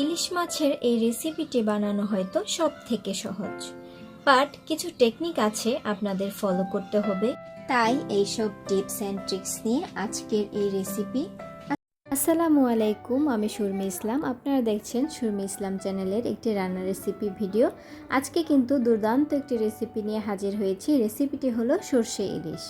ইলিশ মাছের এই রেসিপিটি বানানো হয়তো সব থেকে সহজ। বাট কিছু টেকনিক আছে আপনাদের ফলো করতে হবে। তাই এইসব টিপস অ্যান্ড ট্রিক্স নিয়ে আজকের এই রেসিপি আসসালামু আলাইকুম, আমি সুরমি ইসলাম। আপনারা দেখছেন সুরমি ইসলাম চ্যানেলের একটি রান্নার রেসিপি ভিডিও আজকে কিন্তু দুর্দান্ত একটি রেসিপি নিয়ে হাজির হয়েছি। রেসিপিটি হলো সর্ষে ইলিশ।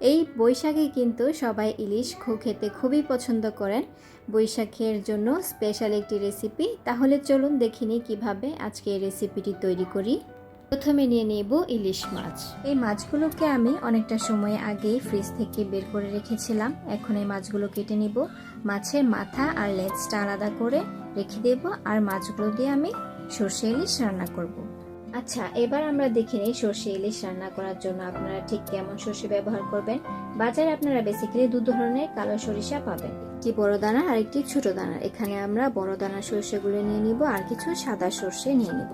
এই বৈশাখে কিন্তু সবাই ইলিশ খু খেতে খুবই পছন্দ করেন। বৈশাখের জন্য স্পেশাল একটি রেসিপি তাহলে চলুন দেখিনি কীভাবে আজকে এই রেসিপিটি তৈরি করি। প্রথমে নিয়ে নেব ইলিশ মাছ। এই মাছগুলোকে আমি অনেকটা সময় আগেই ফ্রিজ থেকে বের করে রেখেছিলাম। এখন এই মাছগুলো কেটে নিব। মাছের মাথা আর লেজটা আলাদা করে রেখে দেব। আর মাছগুলো দিয়ে আমি সর্ষে ইলিশ রান্না করব। আচ্ছা এবার আমরা দেখে নিই সর্ষে ইলিশ রান্না করার জন্য আপনারা ঠিক কেমন সর্ষে ব্যবহার করবেন। বাজারে আপনারা বেসিক্যালি দু ধরনের কালো সরিষা পাবেন। একটি বড় দানা আর একটি ছোট দানা। এখানে আমরা বড় দানা সর্ষেগুলো নিয়ে নিব আর কিছু সাদা সর্ষে নিয়ে নিব।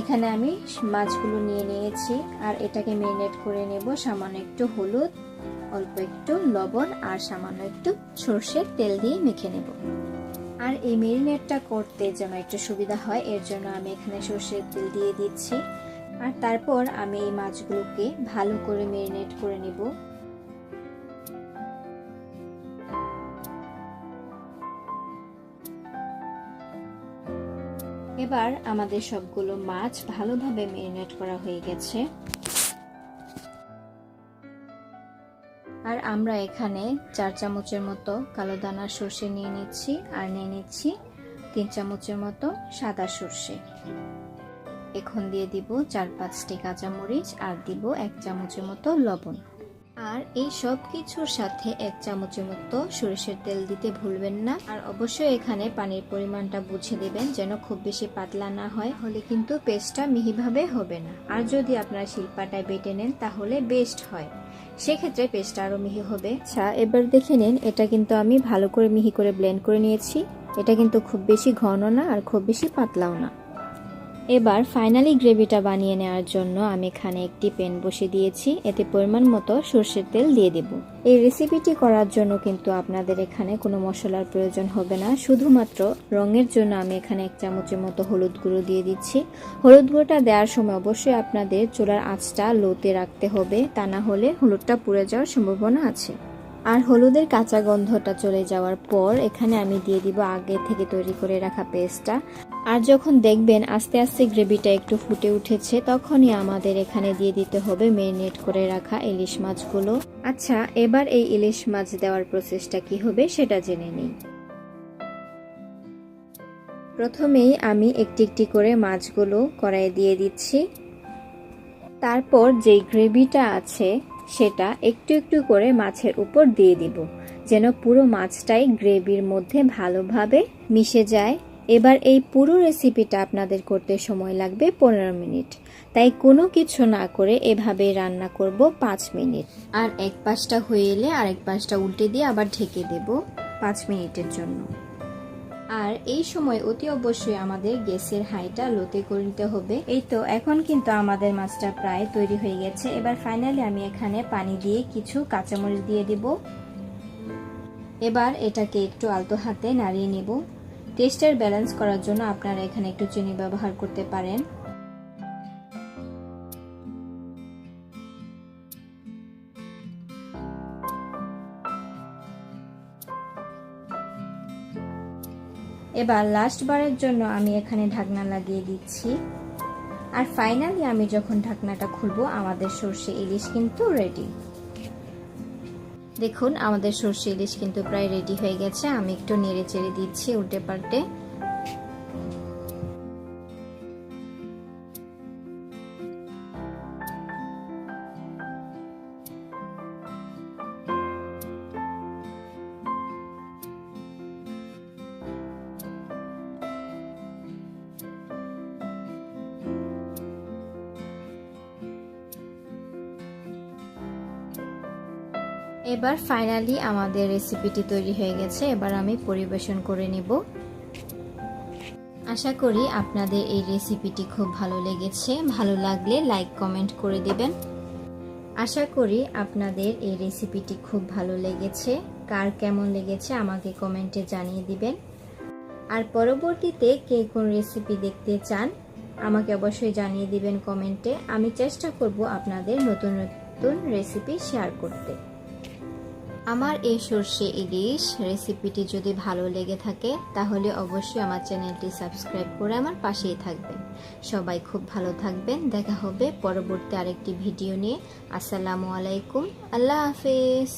এখানে আমি মাছগুলো নিয়ে নিয়েছি আর এটাকে মেরিনেট করে নেব। সামান্য একটু হলুদ, অল্প একটু লবণ আর সামান্য একটু সর্ষের তেল দিয়ে মেখে নেব। আর এই মেরিনেটটা করতে যেন একটু সুবিধা হয়, এর জন্য আমি এখানে সর্ষের তেল দিয়ে দিচ্ছি। আর তারপর আমি এই মাছগুলোকে ভালো করে মেরিনেট করে নেব। এবার আমাদের সবগুলো মাছ ভালোভাবে মেরিনেট করা হয়ে গেছে। আর আমরা এখানে চার চামচের মতো কালো দানার সর্ষে নিয়ে নিচ্ছি আর নিয়ে নিচ্ছি তিন চামচের মতো সাদা সর্ষে। এখন দিয়ে দিব চার পাঁচটি কাঁচামরিচ আর দিব এক চামচের মতো লবণ। আর এই সব কিছুর সাথে এক চামচের মতো সরিষার তেল দিতে ভুলবেন না। আর অবশ্যই এখানে পানির পরিমাণটা বুঝে দেবেন যেন খুব বেশি পাতলা না হয় হলে কিন্তু পেস্টটা মিহিভাবে হবে না। আর যদি আপনারা শিল্পাটায় বেটে নেন, তাহলে বেস্ট হয়। সেক্ষেত্রে পেস্টটা আরও মিহি হবে। আচ্ছা এবার দেখে নিন, এটা কিন্তু আমি ভালো করে মিহি করে ব্লেন্ড করে নিয়েছি। এটা কিন্তু খুব বেশি ঘন না আর খুব বেশি পাতলাও না। এবার ফাইনালি গ্রেভিটা বানিয়ে নেওয়ার জন্য আমি এখানে একটি প্যান বসে দিয়েছি। এতে পরিমাণ মতো সর্ষের তেল দিয়ে দেব। এই রেসিপিটি করার জন্য কিন্তু আপনাদের এখানে কোনো মশলার প্রয়োজন হবে না। শুধুমাত্র রঙের জন্য আমি এখানে এক চামচের মতো হলুদ গুঁড়ো দিয়ে দিচ্ছি। হলুদ গুঁড়োটা দেওয়ার সময় অবশ্যই আপনাদের চুলার আঁচটা লোতে রাখতে হবে। তা না হলে হলুদটা পুড়ে যাওয়ার সম্ভাবনা আছে। আর হলুদের কাঁচা গন্ধটা চলে যাওয়ার পর এখানে আমি দিয়ে দিব আগে থেকে তৈরি করে রাখা পেস্টটা। আর যখন দেখবেন আস্তে আস্তে গ্রেভিটা একটু ফুটে উঠেছে, তখনই আমাদের এখানে দিয়ে দিতে হবে মেরিনেট করে রাখা ইলিশ মাছগুলো। আচ্ছা এবার এই ইলিশ মাছ দেওয়ার প্রসেসটা কি হবে সেটা জেনে নিই। প্রথমেই আমি একটি একটি করে মাছগুলো কড়াইয়ে দিয়ে দিচ্ছি। তারপর যেই গ্রেভিটা আছে, সেটা একটু একটু করে মাছের উপর দিয়ে দিব, যেন পুরো মাছটাই গ্রেভির মধ্যে ভালোভাবে মিশে যায়। এবার এই পুরো রেসিপিটা আপনাদের করতে সময় লাগবে পনেরো মিনিট। তাই কোনো কিছু না করে এভাবে রান্না করব পাঁচ মিনিট। আর এক পাশটা হয়ে এলে আরেক পাশটা উল্টে দিয়ে আবার ঢেকে দেব পাঁচ মিনিটের জন্য। আর এই সময় অতি অবশ্যই আমাদের গ্যাসের হাইটা লোতে করে নিতে হবে। এই তো, এখন কিন্তু আমাদের মাছটা প্রায় তৈরি হয়ে গেছে। এবার ফাইনালি আমি এখানে পানি দিয়ে কিছু কাঁচামরিচ দিয়ে দিব। এবার এটাকে একটু আলতো হাতে নাড়িয়ে নিব। টেস্টের ব্যালেন্স করার জন্য আপনারা এখানে একটু চিনি ব্যবহার করতে পারেন। এবার লাস্ট বারের জন্য আমি এখানে ঢাকনা লাগিয়ে দিচ্ছি। আর ফাইনালি আমি যখন ঢাকনাটা খুলবো, আমাদের সর্ষে ইলিশ কিন্তু রেডি দেখুন, আমাদের সর্ষে ইলিশ কিন্তু প্রায় রেডি হয়ে গেছে। আমি একটু নেড়ে চেড়ে দিচ্ছি উল্টে পাল্টে এবার ফাইনালি আমাদের রেসিপিটি তৈরি হয়ে গেছে, এবার আমি পরিবেশন করে নিব। আশা করি আপনাদের এই রেসিপিটি খুব ভালো লেগেছে, ভালো লাগলে লাইক কমেন্ট করে দেবেন। আশা করি আপনাদের এই রেসিপিটি খুব ভালো লেগেছে, কার কেমন লেগেছে আমাকে কমেন্টে জানিয়ে দিবেন। আর পরবর্তীতে কে কোন রেসিপি দেখতে চান, আমাকে অবশ্যই জানিয়ে দিবেন কমেন্টে আমি চেষ্টা করব আপনাদের নতুন নতুন রেসিপি শেয়ার করতে। আমার এই সর্ষে ইলিশ রেসিপিটি যদি ভালো লেগে থাকে, তাহলে অবশ্যই আমার চ্যানেলটি সাবস্ক্রাইব করে আমার পাশেই থাকবেন। সবাই খুব ভালো থাকবেন। দেখা হবে পরবর্তী আরেকটি ভিডিও নিয়ে। আসসালামু আলাইকুম। আল্লাহ হাফিজ।